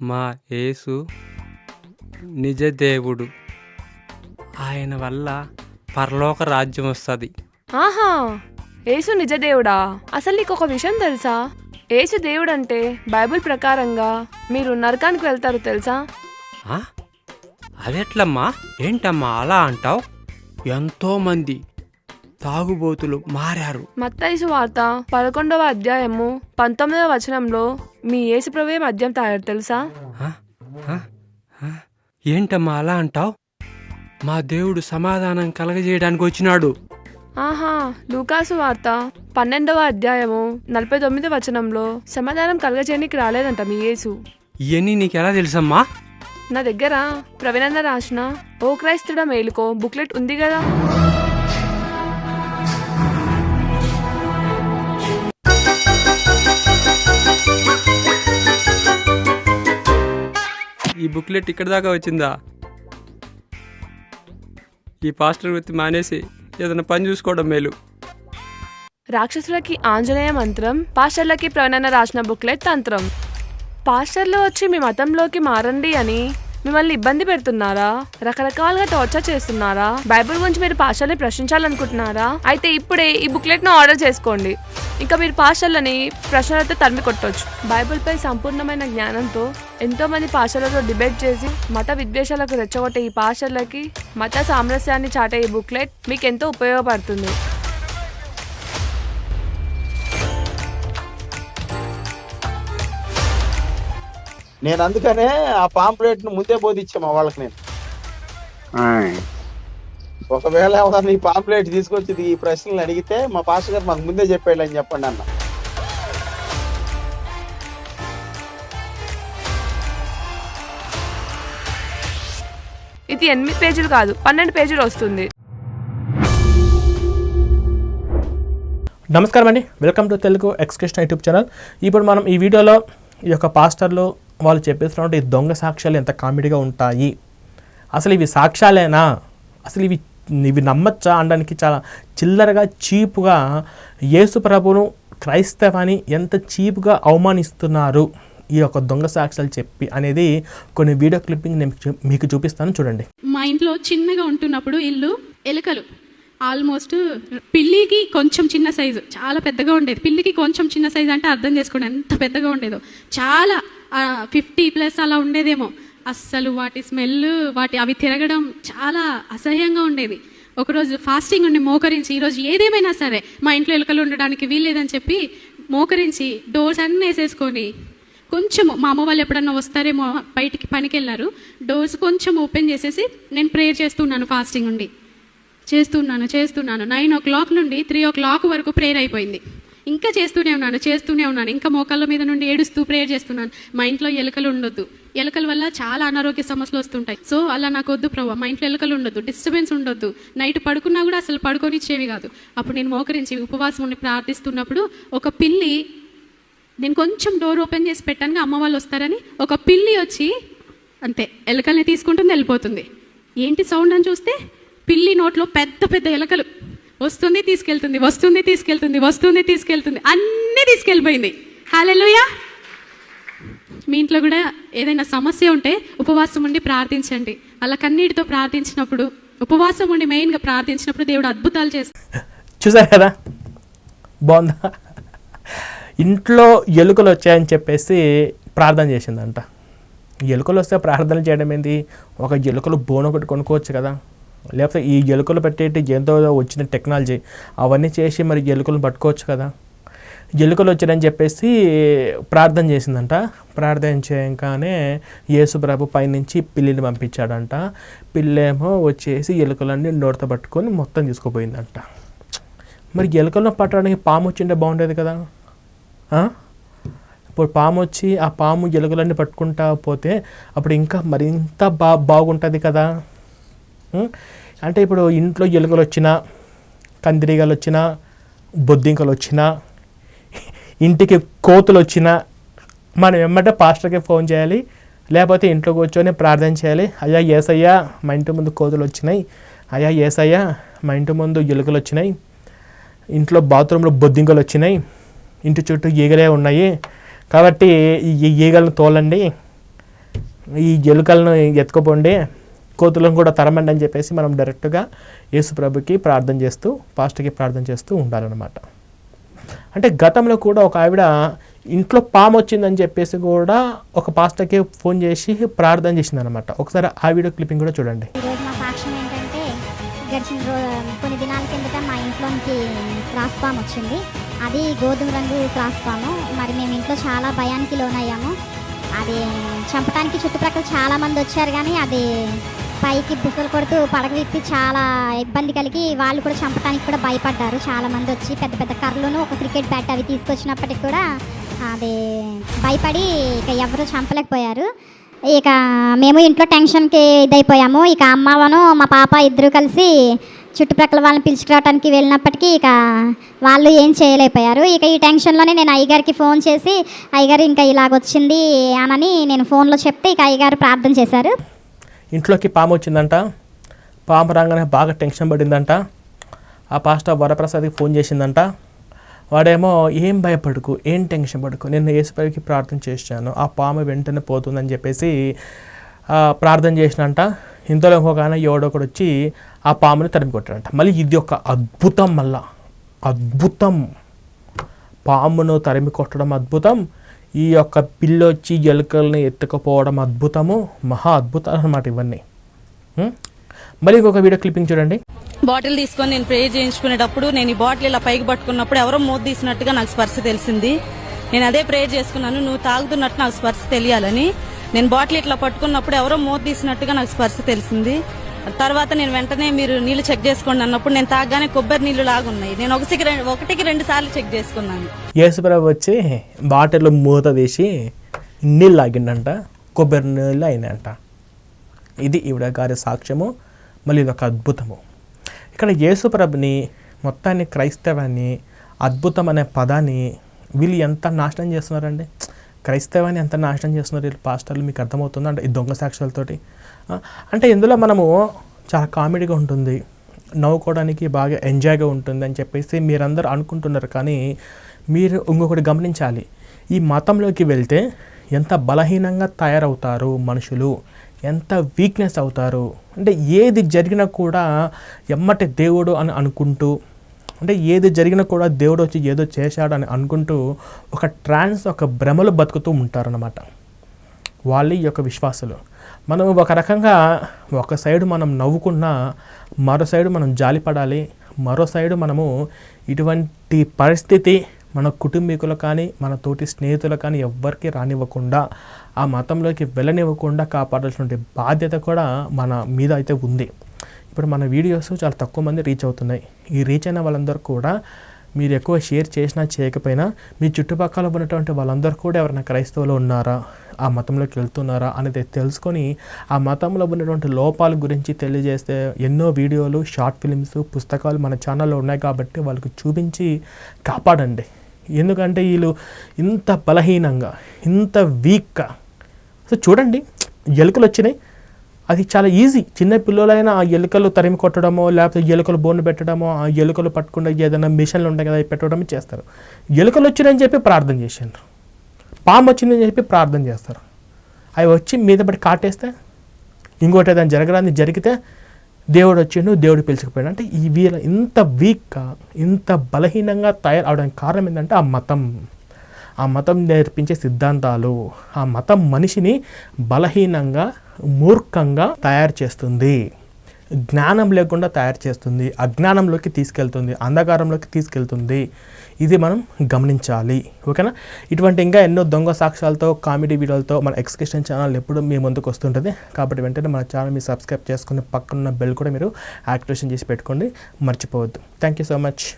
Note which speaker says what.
Speaker 1: మా యేసు నిజదేవుడు. ఆయన వల్ల పరలోక రాజ్యం వస్తుంది.
Speaker 2: ఆహా యేసు నిజదేవుడా? అసలు నీకు ఒక విషయం తెలుసా? యేసు దేవుడు అంటే బైబిల్ ప్రకారంగా మీరు నరకానికి వెళ్తారు తెలుసా?
Speaker 1: అదెట్లమ్మా ఏంటమ్మా అలా అంటావు? ఎంతోమంది తాగుబోతులు మారారు.
Speaker 2: మత్తయిసు వార్త పదకొండవ అధ్యాయము పంతొమ్మిదవ వచనంలో మీ యేసు ప్రభు మద్యం తాగారు తెలుసా?
Speaker 1: ఏంటమ్మా అలా అంటావు? మా దేవుడు సమాధానం కలగజేయడానికి వచ్చినాడు.
Speaker 2: ఆహా లూకాసు వార్త పన్నెండవ అధ్యాయము నలభై తొమ్మిది వచనంలో సమాధానం కలగజేయనికి రాలేదంట మీ యేసు.
Speaker 1: ఇవన్నీ నీకెలా తెలుసమ్మా?
Speaker 2: నా దగ్గర ప్రవీణన్న రాసిన ఓ క్రైస్తుడ మేలుకో బుక్లెట్ ఉంది కదా?
Speaker 1: బుక్లెట్ ఇక్కడ దాకా వచ్చిందా? ఈ పాస్టర్ వృత్తి మానేసి ఏదైనా పని చూసుకోవడం మేలు.
Speaker 2: రాక్షసులకి ఆంజనేయ మంత్రం పాస్టర్లకి ప్రవణన రాసిన బుక్లెట్ తంత్రం. పాస్టర్లు వచ్చి మీ మతంలోకి మారండి అని మిమ్మల్ని ఇబ్బంది పెడుతున్నారా? రకరకాలుగా టార్చర్ చేస్తున్నారా? బైబిల్ గురించి మీరు పాఠశాలని ప్రశ్నించాలనుకుంటున్నారా? అయితే ఇప్పుడే ఈ బుక్లెట్ను ఆర్డర్ చేసుకోండి. ఇంకా మీరు పాఠశాలని ప్రశ్నలతో తరిమి కొట్టవచ్చు బైబిల్ పై సంపూర్ణమైన జ్ఞానంతో ఎంతో మంది పాస్టర్లతో డిబేట్ చేసి మత విద్వేషాలకు రెచ్చగొట్టే ఈ పాఠశాలకి మత సామరస్యాన్ని చాటే ఈ బుక్లెట్ మీకు ఎంతో ఉపయోగపడుతుంది.
Speaker 3: నేను అందుకనే ఆ పాంప్లెట్ను ముందే బోధించా మా వాళ్ళకి నేను. ఒకవేళ ఎవరన్నా ఈ పాంప్లెట్ తీసుకొచ్చి ఈ ప్రశ్నలు అడిగితే మా పాస్టర్ గారు మాకు ముందే చెప్పాడు అని చెప్పండి అన్న.
Speaker 2: ఇది ఎనిమిది పేజీలు కాదు పన్నెండు పేజీలు వస్తుంది.
Speaker 4: నమస్కారం అండి. వెల్కమ్ టు తెలుగు ఎక్స్కృష్ణ యూట్యూబ్ ఛానల్. ఇప్పుడు మనం ఈ వీడియోలో ఈ యొక్క పాస్టర్లు వాళ్ళు చెప్పేస్తున్నట్టు ఈ దొంగ సాక్ష్యాలు ఎంత కామెడీగా ఉంటాయి. అసలు ఇవి సాక్ష్యాలేనా? అసలు ఇవి ఇవి నమ్మచ్చా అనడానికి చాలా చిల్లరగా చీపుగా యేసు ప్రభును క్రైస్తవాన్ని ఎంత చీపుగా అవమానిస్తున్నారు ఈ యొక్క దొంగ సాక్ష్యాలు చెప్పి అనేది కొన్ని వీడియో క్లిప్పింగ్ నేను చూ- మీకు చూపిస్తాను చూడండి.
Speaker 5: మా ఇంట్లో చిన్నగా ఉంటున్నప్పుడు ఇల్లు ఎలుకలు. ఆల్మోస్ట్ పిల్లికి కొంచెం చిన్న సైజు. చాలా పెద్దగా ఉండేది. పిల్లికి కొంచెం చిన్న సైజు అంటే అర్థం చేసుకోండి ఎంత పెద్దగా ఉండేదో. చాలా ఫిఫ్టీ ప్లస్ అలా ఉండేదేమో. అస్సలు వాటి స్మెల్ వాటి అవి తిరగడం చాలా అసహ్యంగా ఉండేది. ఒకరోజు ఫాస్టింగ్ ఉండి మోకరించి ఈరోజు ఏదేమైనా సరే మా ఇంట్లో ఎలుకలు ఉండడానికి వీల్లేదని చెప్పి మోకరించి డోర్స్ అన్నీ వేసేసుకొని కొంచెం మా అమ్మ వాళ్ళు ఎప్పుడన్నా వస్తారేమో బయటికి పనికి వెళ్ళారు డోర్స్ కొంచెం ఓపెన్ చేసేసి నేను ప్రేయర్ చేస్తున్నాను ఫాస్టింగ్ ఉండి. చేస్తున్నాను చేస్తున్నాను. నైన్ ఓ క్లాక్ నుండి త్రీ ఓ క్లాక్ వరకు ప్రేయర్ అయిపోయింది. ఇంకా చేస్తూనే ఉన్నాను చేస్తూనే ఉన్నాను. ఇంకా మోకాళ్ళ మీద నుండి ఏడుస్తూ ప్రేయర్ చేస్తున్నాను. మా ఇంట్లో ఎలుకలు ఉండొద్దు. ఎలుకల వల్ల చాలా అనారోగ్య సమస్యలు వస్తుంటాయి. సో అలా నాకు వద్దు ప్రభావ మా ఇంట్లో ఎలుకలు ఉండొద్దు. డిస్టర్బెన్స్ ఉండొద్దు. నైట్ పడుకున్నా కూడా అసలు పడుకొనిచ్చేవి కాదు. అప్పుడు నేను మోకరించి ఉపవాసం ఉండి ప్రార్థిస్తున్నప్పుడు ఒక పిల్లి నేను కొంచెం డోర్ ఓపెన్ చేసి పెట్టాను అమ్మ వాళ్ళు వస్తారని. ఒక పిల్లి వచ్చి అంతే ఎలకల్ని తీసుకుంటుంది వెళ్ళిపోతుంది. ఏంటి సౌండ్ అని చూస్తే పిల్లి నోట్లో పెద్ద పెద్ద ఎలకలు. వస్తుంది తీసుకెళ్తుంది వస్తుంది తీసుకెళ్తుంది వస్తుంది తీసుకెళ్తుంది. అన్నీ తీసుకెళ్ళిపోయింది. హాలెలుయా మీ ఇంట్లో కూడా ఏదైనా సమస్య ఉంటే ఉపవాసం ఉండి ప్రార్థించండి. అలా కన్నీటితో ప్రార్థించినప్పుడు ఉపవాసం ఉండి మెయిన్గా ప్రార్థించినప్పుడు దేవుడు అద్భుతాలు చేస్తాడు.
Speaker 4: చూసారు కదా? బాగుందా? ఇంట్లో ఎలుకలు వచ్చాయని చెప్పేసి ప్రార్థన చేసిందంట. ఎలుకలు వస్తే ప్రార్థన చేయడం ఏంటి ఒక ఎలుకలు బోన్ ఒకటి కొనుక్కోవచ్చు కదా? లేకపోతే ఈ ఎలుకలు పెట్టేటి ఎంతో వచ్చిన టెక్నాలజీ అవన్నీ చేసి మరి ఎలుకలను పట్టుకోవచ్చు కదా. ఎలుకలు వచ్చారని చెప్పేసి ప్రార్థన చేసిందంట. ప్రార్థన చేయగానే యేసుప్రభు పైనుంచి పిల్లిని పంపించాడంట. పిల్లేమో వచ్చేసి ఎలుకలన్నీ నోటితో పట్టుకొని మొత్తం తీసుకుపోయిందంట. మరి ఎలుకలను పట్టడానికి పాము వచ్చింటే బాగుండేది కదా. ఇప్పుడు పాము వచ్చి ఆ పాము ఎలుకలన్నీ పట్టుకుంటా పోతే అప్పుడు ఇంకా మరింత బా బాగుంటుంది కదా. అంటే ఇప్పుడు ఇంట్లో ఎలుకలు వచ్చినా కందిరీగలు వచ్చినా బొద్దింకలు వచ్చినా ఇంటికి కోతులు వచ్చినా మనం ఎమ్మటే పాస్టర్కి ఫోన్ చేయాలి లేకపోతే ఇంట్లో కూర్చొని ప్రార్థన చేయాలి. అయ్యా ఏసయ్యా మా ఇంటి ముందు కోతులు వచ్చినాయి అయ్యా ఏసయ్యా మా ఇంటి ముందు ఎలుకలు వచ్చినాయి ఇంట్లో బాత్రూంలో బొద్దింకలు వచ్చినాయి ఇంటి చుట్టూ ఈగలే ఉన్నాయి. కాబట్టి ఈ ఈగలను తోలండి. ఈ ఎలుకలను ఎత్తుకుపోండి. కోతులను కూడా తరమండి అని చెప్పేసి మనం డైరెక్ట్గా యేసు ప్రభుకి ప్రార్థన చేస్తూ పాస్టర్కి ప్రార్థన చేస్తూ ఉండాలన్నమాట. అంటే గతంలో కూడా ఒక ఆవిడ ఇంట్లో పాము వచ్చిందని చెప్పేసి కూడా ఒక పాస్టర్కి ఫోన్ చేసి ప్రార్థన చేసింది అనమాట ఒకసారి ఆ వీడియో క్లిప్పింగ్ కూడా చూడండి.
Speaker 6: ఈరోజు మా సాక్ష్యం ఏంటంటే గడిచిన కొన్ని దినాల కిందట మా ఇంట్లోకి క్రాస్ పాము వచ్చింది. అది గోధుమ రంగు క్రాస్ పాము. మరి మేము ఇంట్లో చాలా భయానికి లోనయ్యాము. అది చంపడానికి చుట్టుపక్కల చాలామంది వచ్చారు కానీ అది పైకి బుసలు కొడుతూ పడగ చాలా ఇబ్బంది కలిగి వాళ్ళు కూడా చంపడానికి కూడా భయపడ్డారు. చాలా మంది వచ్చి పెద్ద పెద్ద కర్రలను ఒక క్రికెట్ బ్యాట్ అవి తీసుకొచ్చినప్పటికి కూడా అది భయపడి ఇక ఎవరు చంపలేకపోయారు. ఇక మేము ఇంట్లో టెన్షన్కి ఇదైపోయాము. ఇక అమ్మవను మా పాప ఇద్దరు కలిసి చుట్టుప్రక్కల వాళ్ళని పిలుచుకురావడానికి వెళ్ళినప్పటికీ ఇక వాళ్ళు ఏం చేయలేకపోయారు. ఇక ఈ టెన్షన్లోనే నేను అయ్యగారికి ఫోన్ చేసి అయ్యగారు ఇంకా ఇలాగొచ్చింది అనని నేను ఫోన్లో చెప్తే ఇక అయ్యగారు ప్రార్థన చేశారు.
Speaker 4: ఇంట్లోకి పాము వచ్చిందంట. పాము రాగానే బాగా టెన్షన్ పడిందంట. ఆ పాస్టర్ వరప్రసాద్కి ఫోన్ చేసిందంట. వాడేమో ఏం భయపడుకు ఏం టెన్షన్ పడుకు నేను ఏసుపైకి ప్రార్థన చేశాను ఆ పాము వెంటనే పోతుందని చెప్పేసి ప్రార్థన చేసినంట. ఇంతలో ఇంకొక ఆయన ఎవడో ఒకడు వచ్చి ఆ పాముని తరిమి కొట్టాడంట. మళ్ళీ ఇది ఒక అద్భుతం మళ్ళా. అద్భుతం. పామును తరిమి కొట్టడం అద్భుతం. ఈ యొక్క పిల్లొచ్చి ఎలుకల్ని ఎత్తుకుపోవడం అద్భుతము మహా అద్భుతాలు అనమాట ఇవన్నీ. మళ్ళీ ఇంకొక వీడియో క్లిప్పింగ్ చూడండి.
Speaker 7: బాటిల్ తీసుకొని నేను ప్రే చేయించుకునేటప్పుడు నేను ఈ బాటిల్ ఇలా పైకి పట్టుకున్నప్పుడు ఎవరో మూత తీసినట్టుగా నాకు స్పర్శ తెలిసింది. నేను అదే ప్రే చేసుకున్నాను నువ్వు తాగుతున్నట్టు నాకు స్పర్శ తెలియాలని. నేను బాటిల్ ఇట్లా పట్టుకున్నప్పుడు ఎవరో మూత తీసినట్టుగా నాకు స్పర్శ తెలిసింది. తర్వాత నేను వెంటనే మీరు నీళ్ళు చెక్ చేసుకోండి అన్నప్పుడు నేను తాగగానే కొబ్బరి నీళ్ళు లాగున్నాయి. నేను ఒకటికి రెండు ఒకటికి రెండు సార్లు చెక్ చేసుకున్నాను.
Speaker 4: యేసుప్రభు వచ్చి బాటిల్లో మూత తీసి నీళ్ళు లాగిండంట కొబ్బరి నీళ్ళు అయినాయంట. ఇది ఈవిడ గారి సాక్ష్యము మళ్ళీ ఇది ఒక అద్భుతము. ఇక్కడ యేసుప్రభుని మొత్తాన్ని క్రైస్తవాన్ని అద్భుతం అనే పదాన్ని వీళ్ళు ఎంత నాశనం చేస్తున్నారండి? క్రైస్తవాన్ని ఎంత నాశనం చేస్తున్నారు వీళ్ళు పాస్టర్లు? మీకు అర్థమవుతుంది? అంటే ఈ దొంగ సాక్ష్యాలతోటి. అంటే ఇందులో మనము చాలా కామెడీగా ఉంటుంది. నవ్వుకోవడానికి బాగా ఎంజాయ్గా ఉంటుంది అని చెప్పేసి మీరందరూ అనుకుంటున్నారు. కానీ మీరు ఇంకొకటి గమనించాలి. ఈ మతంలోకి వెళ్తే ఎంత బలహీనంగా తయారవుతారు మనుషులు? ఎంత వీక్నెస్ అవుతారు? అంటే ఏది జరిగినా కూడా ఎమ్మటి దేవుడు అని అనుకుంటూ అంటే ఏది జరిగినా కూడా దేవుడు వచ్చి ఏదో చేశాడు అని అనుకుంటూ ఒక ట్రాన్స్ ఒక భ్రమలు బతుకుతూ ఉంటారన్నమాట. వాళ్ళ ఈ యొక్క విశ్వాసులు. మనం ఒక రకంగా ఒక సైడ్ మనం నవ్వుకున్నా మరో సైడ్ మనం జాలిపడాలి మరో సైడ్ మనము ఇటువంటి పరిస్థితి మన కుటుంబీకులు కానీ మన తోటి స్నేహితులు కానీ ఎవ్వరికీ రానివ్వకుండా ఆ మతంలోకి వెళ్ళనివ్వకుండా కాపాడాల్సిన బాధ్యత కూడా మన మీద అయితే ఉంది. ఇప్పుడు మన వీడియోస్ చాలా తక్కువ మంది రీచ్ అవుతున్నాయి. ఈ రీచ్ అయిన వాళ్ళందరూ కూడా మీరు ఎక్కువ షేర్ చేసినా చేయకపోయినా మీ చుట్టుపక్కల ఉన్నటువంటి వాళ్ళందరూ కూడా ఎవరైనా క్రైస్తవులు ఉన్నారా? ఆ మతంలోకి వెళ్తున్నారా అనేది తెలుసుకొని ఆ మతంలో ఉన్నటువంటి లోపాల గురించి తెలియజేస్తే ఎన్నో వీడియోలు షార్ట్ ఫిలిమ్స్ పుస్తకాలు మన ఛానల్లో ఉన్నాయి కాబట్టి వాళ్ళకి చూపించి కాపాడండి. ఎందుకంటే వీళ్ళు ఇంత బలహీనంగా ఇంత వీక్గా. సో చూడండి ఎలుకలు వచ్చినాయి. అది చాలా ఈజీ చిన్న పిల్లలైనా ఆ ఎలుకలు తరిమి కొట్టడమో లేకపోతే ఎలుకలు బోన్ పెట్టడమో ఆ ఎలుకలు పట్టుకుంటే ఏదైనా మిషన్లు ఉంటాయి కదా అవి పెట్టడం చేస్తారు. ఎలుకలు వచ్చినాయని చెప్పి ప్రార్థన చేశారు పాము వచ్చిందని చెప్పి ప్రార్థన చేస్తారు. అవి వచ్చి మీద పడి కాటేస్తే ఇంకోటి ఏదైనా జరగడానికి జరిగితే దేవుడు వచ్చిండు దేవుడు పిలుచుకుపోయాడు. అంటే ఈ వీళ్ళ ఇంత వీక్గా ఇంత బలహీనంగా తయారు అవడానికి కారణం ఏంటంటే ఆ మతం. ఆ మతం నేర్పించే సిద్ధాంతాలు ఆ మతం మనిషిని బలహీనంగా మూర్ఖంగా తయారు చేస్తుంది. జ్ఞానం లేకుండా తయారు చేస్తుంది. అజ్ఞానంలోకి తీసుకెళ్తుంది. అంధకారంలోకి తీసుకెళ్తుంది. ఇది మనం గమనించాలి. ఓకేనా? ఇటువంటి ఇంకా ఎన్నో దొంగ సాక్ష్యాలతో కామెడీ వీడియోలతో మన ఎక్స్కర్షన్ ఛానల్ ఎప్పుడు మీ ముందుకు వస్తుంటుంది. కాబట్టి వెంటనే మన ఛానల్ మీరు సబ్స్క్రైబ్ చేసుకుని పక్కన బెల్ కూడా మీరు యాక్టివేషన్ చేసి పెట్టుకోండి. మర్చిపోవద్దు. Thank you so much